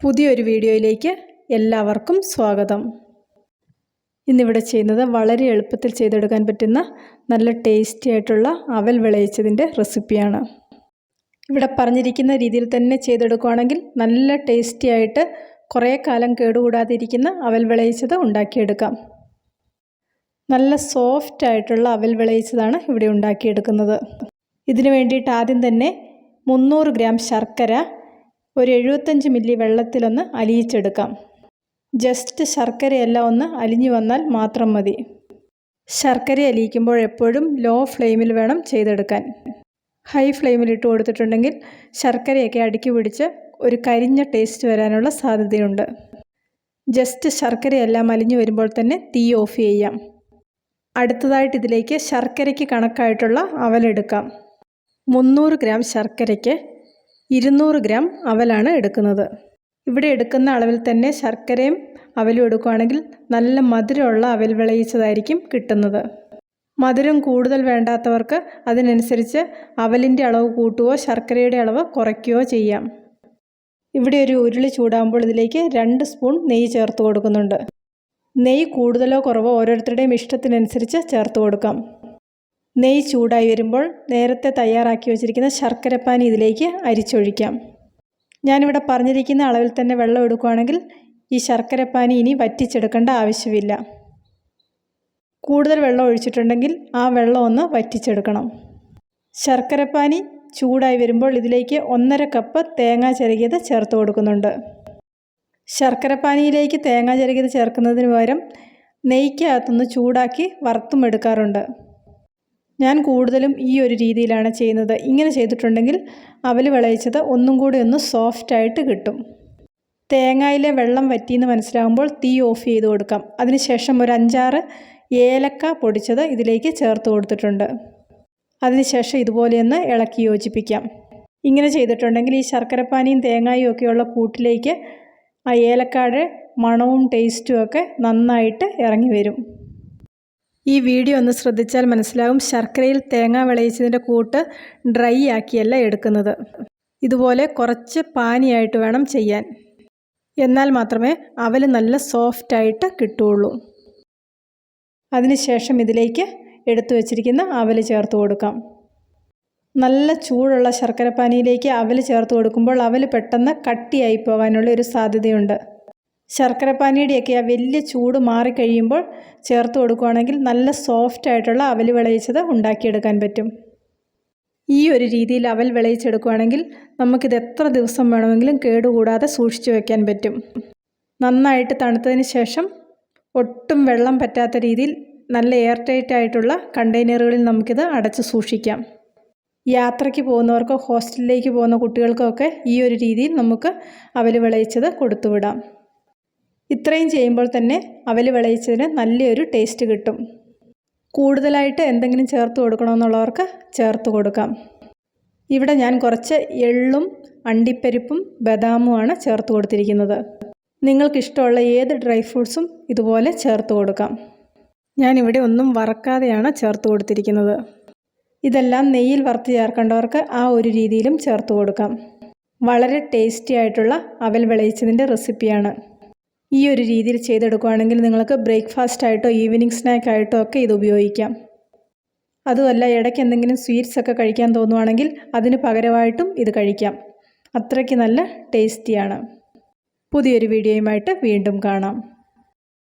പുതിയൊരു വീഡിയോയിലേക്ക് എല്ലാവർക്കും സ്വാഗതം. ഇന്നിവിടെ ചെയ്യുന്നത് വളരെ എളുപ്പത്തിൽ ചെയ്തെടുക്കാൻ പറ്റുന്ന നല്ല ടേസ്റ്റി ആയിട്ടുള്ള അവൽ വിളയിച്ചതിന്റെ റെസിപ്പിയാണ്. ഇവിടെ പറഞ്ഞിരിക്കുന്ന രീതിയിൽ തന്നെ ചെയ്തെടുക്കുകയാണെങ്കിൽ നല്ല ടേസ്റ്റി ആയിട്ട് കുറേ കാലം കേടുകൂടാതിരിക്കുന്ന അവൽ വിളയിച്ചത് ഉണ്ടാക്കിയെടുക്കാം. നല്ല സോഫ്റ്റ് ആയിട്ടുള്ള അവൽ വിളയിച്ചതാണ് ഇവിടെ ഉണ്ടാക്കിയെടുക്കുന്നത്. ഇതിനു വേണ്ടിയിട്ട് ആദ്യം തന്നെ മുന്നൂറ് ഗ്രാം ശർക്കര ഒരു എഴുപത്തഞ്ച് മില്ലി വെള്ളത്തിലൊന്ന് അലിയിച്ചെടുക്കാം. ജസ്റ്റ് ശർക്കരയെല്ലാം ഒന്ന് അലിഞ്ഞു വന്നാൽ മാത്രം മതി. ശർക്കര അലിയിക്കുമ്പോൾ എപ്പോഴും ലോ ഫ്ലെയിമിൽ വേണം ചെയ്തെടുക്കാൻ. ഹൈ ഫ്ലെയിമിൽ ഇട്ട് കൊടുത്തിട്ടുണ്ടെങ്കിൽ ശർക്കരയൊക്കെ അടുക്കി പിടിച്ച് ഒരു കരിഞ്ഞ ടേസ്റ്റ് വരാനുള്ള സാധ്യതയുണ്ട്. ജസ്റ്റ് ശർക്കരയെല്ലാം അലിഞ്ഞു വരുമ്പോൾ തന്നെ തീ ഓഫ് ചെയ്യാം. അടുത്തതായിട്ട് ഇതിലേക്ക് ശർക്കരയ്ക്ക് കണക്കായിട്ടുള്ള അവലെടുക്കാം. മുന്നൂറ് ഗ്രാം ശർക്കരയ്ക്ക് ഇരുന്നൂറ് ഗ്രാം അവലാണ് എടുക്കുന്നത്. ഇവിടെ എടുക്കുന്ന അളവിൽ തന്നെ ശർക്കരയും അവലും എടുക്കുകയാണെങ്കിൽ നല്ല മധുരമുള്ള അവൽ വിളയിച്ചതായിരിക്കും കിട്ടുന്നത്. മധുരം കൂടുതൽ വേണ്ടാത്തവർക്ക് അതിനനുസരിച്ച് അവലിന്റെ അളവ് കൂട്ടുകയോ ശർക്കരയുടെ അളവ് കുറയ്ക്കുകയോ ചെയ്യാം. ഇവിടെ ഒരു ഉരുളി ചൂടാകുമ്പോൾ ഇതിലേക്ക് രണ്ട് സ്പൂൺ നെയ്യ് ചേർത്ത് കൊടുക്കുന്നുണ്ട്. നെയ്യ് കൂടുതലോ കുറവോ ഓരോരുത്തരുടെയും ഇഷ്ടത്തിനനുസരിച്ച് ചേർത്ത് കൊടുക്കാം. നെയ്യ് ചൂടായി വരുമ്പോൾ നേരത്തെ തയ്യാറാക്കി വച്ചിരിക്കുന്ന ശർക്കരപ്പാനി ഇതിലേക്ക് അരിച്ചൊഴിക്കാം. ഞാനിവിടെ പറഞ്ഞിരിക്കുന്ന അളവിൽ തന്നെ വെള്ളം എടുക്കുകയാണെങ്കിൽ ഈ ശർക്കരപ്പാനി ഇനി വറ്റിച്ചെടുക്കേണ്ട ആവശ്യമില്ല. കൂടുതൽ വെള്ളം ഒഴിച്ചിട്ടുണ്ടെങ്കിൽ ആ വെള്ളം ഒന്ന് വറ്റിച്ചെടുക്കണം. ശർക്കരപ്പാനി ചൂടായി വരുമ്പോൾ ഇതിലേക്ക് ഒന്നര കപ്പ് തേങ്ങ ചിരകിയത് ചേർത്ത് കൊടുക്കുന്നുണ്ട്. ശർക്കരപ്പാനിയിലേക്ക് തേങ്ങ ചിരകിയത് ചേർക്കുന്നതിന് പകരം നെയ്ക്കകത്തുനിന്ന് ചൂടാക്കി വറുത്തും എടുക്കാറുണ്ട്. ഞാൻ കൂടുതലും ഈ ഒരു രീതിയിലാണ് ചെയ്യുന്നത്. ഇങ്ങനെ ചെയ്തിട്ടുണ്ടെങ്കിൽ അവൽ വിളയിച്ചത് ഒന്നും കൂടി ഒന്ന് സോഫ്റ്റായിട്ട് കിട്ടും. തേങ്ങയിലെ വെള്ളം വറ്റിയെന്ന് മനസ്സിലാകുമ്പോൾ തീ ഓഫ് ചെയ്ത് കൊടുക്കാം. അതിനുശേഷം ഒരു അഞ്ചാറ് ഏലക്ക പൊടിച്ചത് ഇതിലേക്ക് ചേർത്ത് കൊടുത്തിട്ടുണ്ട്. അതിനുശേഷം ഇതുപോലെയൊന്ന് ഇളക്കി യോജിപ്പിക്കാം. ഇങ്ങനെ ചെയ്തിട്ടുണ്ടെങ്കിൽ ഈ ശർക്കരപ്പാനിയും തേങ്ങായും ഒക്കെയുള്ള കൂട്ടിലേക്ക് ആ ഏലക്കാട് മണവും ടേസ്റ്റും ഒക്കെ നന്നായിട്ട് ഇറങ്ങി വരും. ഈ വീഡിയോ ഒന്ന് ശ്രദ്ധിച്ചാൽ മനസ്സിലാവും. ശർക്കരയിൽ തേങ്ങ വിളയിച്ചതിന്റെ കൂട്ട് ഡ്രൈ ആക്കിയല്ല എടുക്കുന്നത്. ഇതുപോലെ കുറച്ച് പാനിയായിട്ട് വേണം ചെയ്യാൻ. എന്നാൽ മാത്രമേ അവൽ നല്ല സോഫ്റ്റായിട്ട് കിട്ടുകയുള്ളൂ. അതിനുശേഷം ഇതിലേക്ക് എടുത്തു വച്ചിരിക്കുന്ന അവൽ ചേർത്ത് കൊടുക്കാം. നല്ല ചൂടുള്ള ശർക്കര ശർക്കരപ്പാനിയിലേക്ക് അവൽ ചേർത്ത് കൊടുക്കുമ്പോൾ അവൽ പെട്ടെന്ന് കട്ടിയായി പോകാനുള്ള ഒരു സാധ്യതയുണ്ട്. ശർക്കരപ്പാനിയുടെയൊക്കെ ആ വലിയ ചൂട് മാറിക്കഴിയുമ്പോൾ ചേർത്ത് കൊടുക്കുകയാണെങ്കിൽ നല്ല സോഫ്റ്റ് ആയിട്ടുള്ള അവൽ വിളയിച്ചത് ഉണ്ടാക്കിയെടുക്കാൻ പറ്റും. ഈ ഒരു രീതിയിൽ അവൽ വിളയിച്ചെടുക്കുകയാണെങ്കിൽ നമുക്കിത് എത്ര ദിവസം വേണമെങ്കിലും കേടുകൂടാതെ സൂക്ഷിച്ചു വയ്ക്കാൻ പറ്റും. നന്നായിട്ട് തണുത്തതിന് ശേഷം ഒട്ടും വെള്ളം പറ്റാത്ത രീതിയിൽ നല്ല എയർ ടൈറ്റ് ആയിട്ടുള്ള കണ്ടെയ്നറുകളിൽ നമുക്കിത് അടച്ച് സൂക്ഷിക്കാം. യാത്രയ്ക്ക് പോകുന്നവർക്കോ ഹോസ്റ്റലിലേക്ക് പോകുന്ന കുട്ടികൾക്കോ ഒക്കെ ഈ ഒരു രീതിയിൽ നമുക്ക് അവൽ വിളയിച്ചത് കൊടുത്തുവിടാം. ഇത്രയും ചെയ്യുമ്പോൾ തന്നെ അവൽ വിളയിച്ചതിന് നല്ലൊരു ടേസ്റ്റ് കിട്ടും. കൂടുതലായിട്ട് എന്തെങ്കിലും ചേർത്ത് കൊടുക്കണമെന്നുള്ളവർക്ക് ചേർത്ത് കൊടുക്കാം. ഇവിടെ ഞാൻ കുറച്ച് എള്ളും അണ്ടിപ്പരിപ്പും ബദാമുമാണ് ചേർത്ത് കൊടുത്തിരിക്കുന്നത്. നിങ്ങൾക്കിഷ്ടമുള്ള ഏത് ഡ്രൈ ഫ്രൂട്ട്സും ഇതുപോലെ ചേർത്ത് കൊടുക്കാം. ഞാനിവിടെ ഒന്നും വറക്കാതെയാണ് ചേർത്ത് കൊടുത്തിരിക്കുന്നത്. ഇതെല്ലാം നെയ്യിൽ വറുത്ത് ചേർക്കേണ്ടവർക്ക് ആ ഒരു രീതിയിലും ചേർത്ത് കൊടുക്കാം. വളരെ ടേസ്റ്റി ആയിട്ടുള്ള അവൽ വിളയിച്ചതിന്റെ റെസിപ്പിയാണ് ഈ ഒരു രീതിയിൽ ചെയ്തെടുക്കുകയാണെങ്കിൽ നിങ്ങൾക്ക് ബ്രേക്ക്ഫാസ്റ്റ് ആയിട്ടോ ഈവനിങ് സ്നാക്ക് ആയിട്ടോ ഒക്കെ ഇത് ഉപയോഗിക്കാം. അതുമല്ല ഇടയ്ക്ക് എന്തെങ്കിലും സ്വീറ്റ്സ് ഒക്കെ കഴിക്കാൻ തോന്നുവാണെങ്കിൽ അതിന് പകരമായിട്ടും ഇത് കഴിക്കാം. അത്രയ്ക്ക് നല്ല ടേസ്റ്റിയാണ്. പുതിയൊരു വീഡിയോയുമായിട്ട് വീണ്ടും കാണാം.